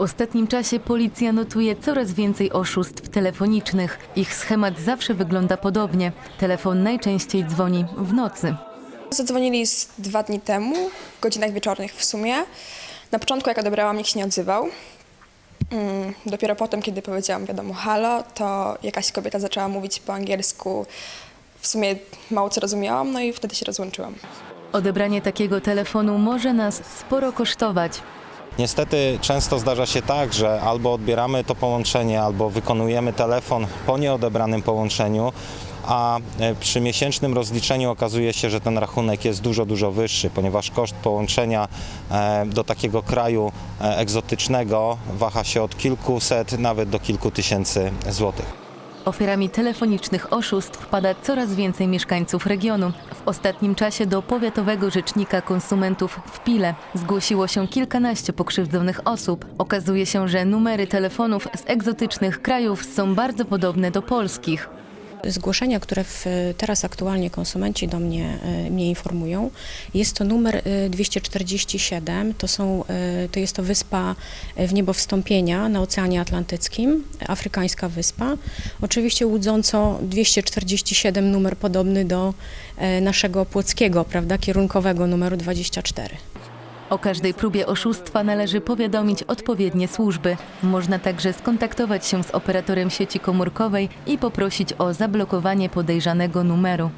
ostatnim czasie policja notuje coraz więcej oszustw telefonicznych. Ich schemat zawsze wygląda podobnie. Telefon najczęściej dzwoni w nocy. Zadzwonili z dwa dni temu, w godzinach wieczornych w sumie. Na początku, jak odebrałam, nikt się nie odzywał. Mm, Dopiero potem, kiedy powiedziałam wiadomo halo, to jakaś kobieta zaczęła mówić po angielsku. W sumie mało co rozumiałam, no i wtedy się rozłączyłam. Odebranie takiego telefonu może nas sporo kosztować. Niestety często zdarza się tak, że albo odbieramy to połączenie, albo wykonujemy telefon po nieodebranym połączeniu, a e, przy miesięcznym rozliczeniu okazuje się, że ten rachunek jest dużo, dużo wyższy, ponieważ koszt połączenia e, do takiego kraju e, egzotycznego waha się od kilkuset nawet do kilku tysięcy złotych. Ofiarami telefonicznych oszustw pada coraz więcej mieszkańców regionu. W ostatnim czasie do powiatowego rzecznika konsumentów w Pile zgłosiło się kilkanaście pokrzywdzonych osób. Okazuje się, że numery telefonów z egzotycznych krajów są bardzo podobne do polskich. Zgłoszenia, które w, teraz aktualnie konsumenci do mnie, e, mnie informują, jest to numer e, 247, to, są, e, to jest to wyspa e, w niebo wstąpienia na Oceanie Atlantyckim, afrykańska wyspa. Oczywiście łudząco 247 numer podobny do e, naszego płockiego, prawda, kierunkowego numeru 24. O każdej próbie oszustwa należy powiadomić odpowiednie służby. Można także skontaktować się z operatorem sieci komórkowej i poprosić o zablokowanie podejrzanego numeru.